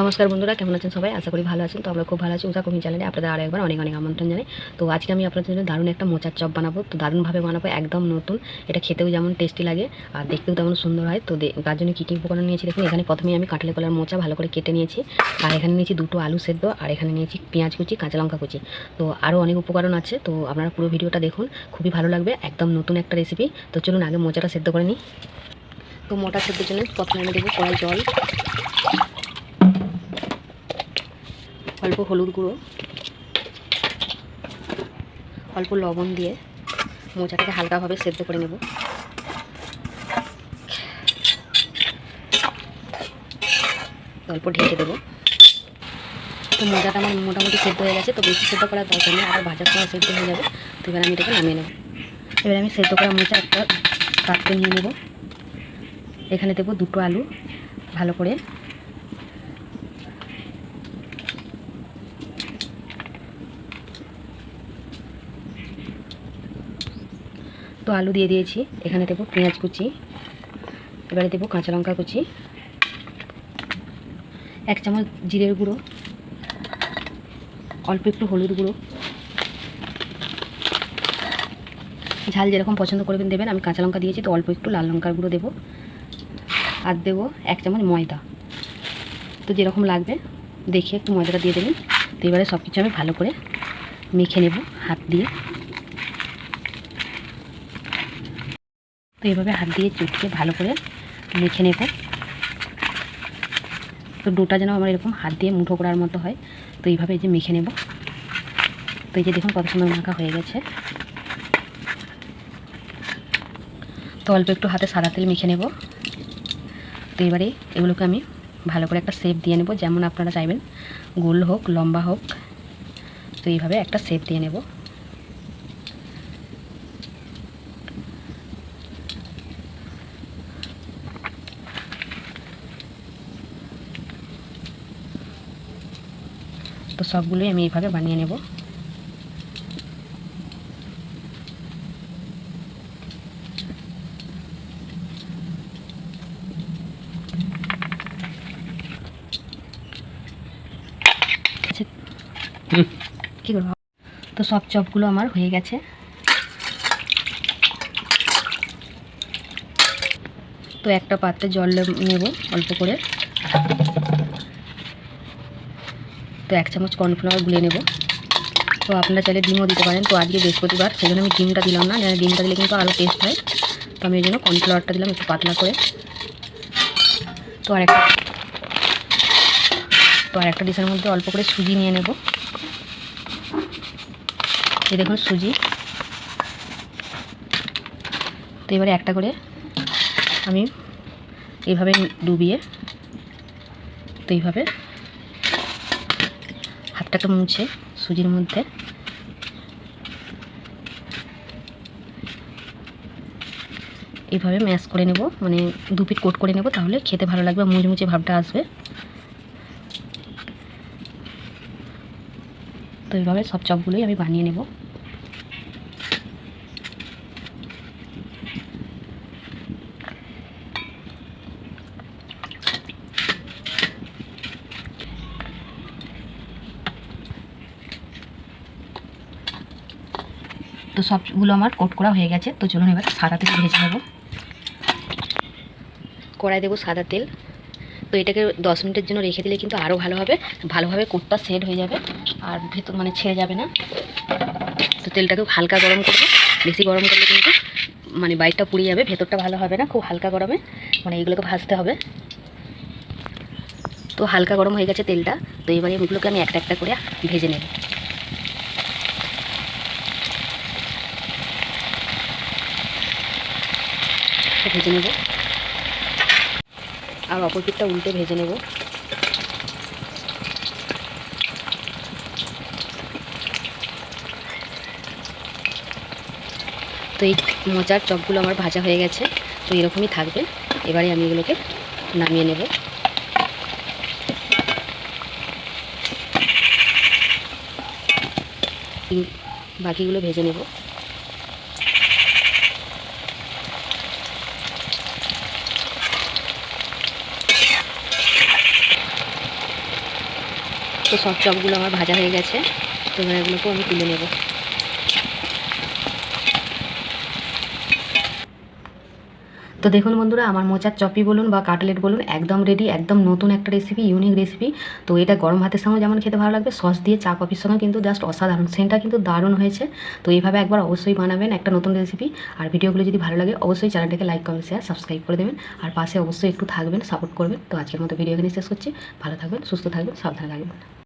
নমস্কার বন্ধুরা, কেমন আছেন সবাই? আশা করি ভালো আছেন। তো আমরা খুব ভালো আছি। উষা কমি চ্যানেলে আপনাদের আরও একবার অনেক অনেক আমন্ত্রণ জানাই। তো আজকে আমি আপনাদের জন্য দারুণ একটা মোচার চপ বানাবো। তো দারুণভাবে বানাবো, একদম নতুন। এটা খেতেও যেমন টেস্টি লাগে, আর দেখতেও তেমন সুন্দর হয়। তো তার জন্য কী কী উপকরণ নিয়েছি দেখুন, এখানে প্রথমেই আমি কাঁঠালি কলার মোচা ভালো করে কেটে নিয়েছি। আর এখানে নিয়েছি দুটো আলু সেদ্ধ, আর এখানে নিয়েছি পেঁয়াজ কুচি, কাঁচা লঙ্কা কুচি। তো আরও অনেক উপকরণ আছে। তো আপনারা পুরো ভিডিওটা দেখুন, খুবই ভালো লাগবে, একদম নতুন একটা রেসিপি তো চলুন আগে মোচাটা সেদ্ধ করে নিই। তো মোটা সেদ্ধের জন্য প্রথমে আমি দেবো কড়াই জল। অল্প হলুদ গুঁড়ো, অল্প লবণ দিয়ে মোচাটাকে হালকাভাবে সেদ্ধ করে নেব। অল্প ঢেকে দেবো। তো মোজাটা আমার মোটামুটি সেদ্ধ হয়ে গেছে, তো বেশি সেদ্ধ করার দরকার নেই, আবার ভাজার সময় সেদ্ধ হয়ে যাবে। তো এবার আমি এটাকে নামিয়ে নেব। এবার আমি সেদ্ধ করা মোচা একটা পাত্রে নিয়ে নেব। এখানে দেবো দুটো আলু, ভালো করে আলু দিয়ে দিয়েছি। এখানে দেবো পেঁয়াজ কুচি। এবারে দেবো কাঁচা লঙ্কা কুচি। এক চামচ জিরের গুঁড়ো। অল্প একটু হলুদ গুঁড়ো। ঝাল যেরকম পছন্দ করবেন দেবেন, আমি কাঁচা লঙ্কা দিয়েছি, তো অল্প একটু লাল লঙ্কার গুঁড়ো দেবো। আর দেবো এক চামচ ময়দা। তো যেরকম লাগবে দেখে একটু ময়দাটা দিয়ে দেবেন। তো এবারে সব কিছু আমি ভালো করে মেখে নেব, হাত দিয়ে। তো এইভাবে হাত দিয়ে চটকে ভালো করে মেখে নেব। তো ডোটা যেন আমার এরকম হাত দিয়ে মুঠো করার মতো হয়, তো এইভাবে এই যে মেখে নেব। তো এই যে দেখুন কত সুন্দর মাখা হয়ে গেছে। তো অল্প একটু হাতে সাদা তেল মেখে নেব। তো এবারে এগুলোকে আমি ভালো করে একটা শেপ দিয়ে নেব, যেমন আপনারা চাইবেন। গোল হোক, লম্বা হোক, তো এইভাবে একটা শেপ দিয়ে নেব। তো সবগুলোই আমি এইভাবে বানিয়ে নেব। আচ্ছা, কী করব? তো সব চপগুলো আমার হয়ে গেছে। তো একটা পাত্রে জল নেব অল্প করে। তো এক চামচ কর্নফ্লাওয়ার গুলে নেব। তো আপনারা চাইলে ডিমও দিতে পারেন। তো আজকে বৃহস্পতিবার সেই জন্য আমি ডিমটা দিলাম না। নাহলে ডিমটা দিলে কিন্তু আরও টেস্ট হয়। তো আমি এই জন্য কর্নফ্লাওয়ারটা দিলাম একটু পাতলা করে। তো আর একটা তো আর একটা ডিশের মধ্যে অল্প করে সুজি নিয়ে নেব। এই দেখুন সুজি। তো এবারে একটা করে আমি এইভাবে ডুবিয়ে তো এইভাবে হাতটাকে মুছে, সুজির মধ্যে। এইভাবে ম্যাশ করে নেব মানে দু পিট কোট করে নেব, তাহলে খেতে ভালো লাগবে, মুচমুচে ভাবটা আসবে। তো এইভাবে সব চপগুলোই আমি বানিয়ে নেব। তো সবগুলো আমার কোট করা হয়ে গেছে। তো চলুন এবার সাদা তেল ভেজে নেব কড়াই দেবো সাদা তেল। তো এটাকে দশ মিনিটের জন্য রেখে দিলে কিন্তু আরও ভালো হবে। ভালোভাবে কোটটা সেট হয়ে যাবে আর ভেতর মানে ছেড়ে যাবে না। তো তেলটাকে হালকা গরম করব। বেশি গরম করলে কিন্তু মানে বাইকটা পুড়ে যাবে, ভেতরটা ভালো হবে না। খুব হালকা গরমে মানে এগুলোকে ভাজতে হবে। তো হালকা গরম হয়ে গেছে তেলটা। তো এবারে এগুলোকে আমি একটা একটা করে ভেজে নেব। তো ভেজে নেব। আর অপর পিঠটা উল্টে ভেজে নেব। তো এই মোচার চপগুলো আমার ভাজা হয়ে গেছে, তো এরকমই থাকবে। এবারে আমি এগুলোকে নামিয়ে নেব। বাকিগুলো ভেজে নেব। তো সব চপগুলো আমার ভাজা হয়ে গেছে। তো এগুলোকেও আমি তুলে নেব। তো দেখুন বন্ধুরা, আমার মোচার চপি বলুন বা কাটলেট বলুন, একদম রেডি একদম নতুন একটা রেসিপি ইউনিক রেসিপি তো এটা গরম ভাতের সঙ্গে যেমন খেতে ভালো লাগবে সস দিয়ে চা কফির সঙ্গে কিন্তু জাস্ট অসাধারণ। সেন্টটা কিন্তু দারুণ হয়েছে। তো এইভাবে একবার অবশ্যই বানাবেন একটা নতুন রেসিপি আর ভিডিওগুলো যদি ভালো লাগে, অবশ্যই চ্যানেলটাকে লাইক কমেন্ট শেয়ার সাবস্ক্রাইব করে দেবেন। আর পাশে অবশ্যই একটু থাকবেন সাপোর্ট করবেন। তো আজকের মতো ভিডিও এখানে শেষ করছি। ভালো থাকবেন, সুস্থ থাকবেন, সাবধানে থাকবেন।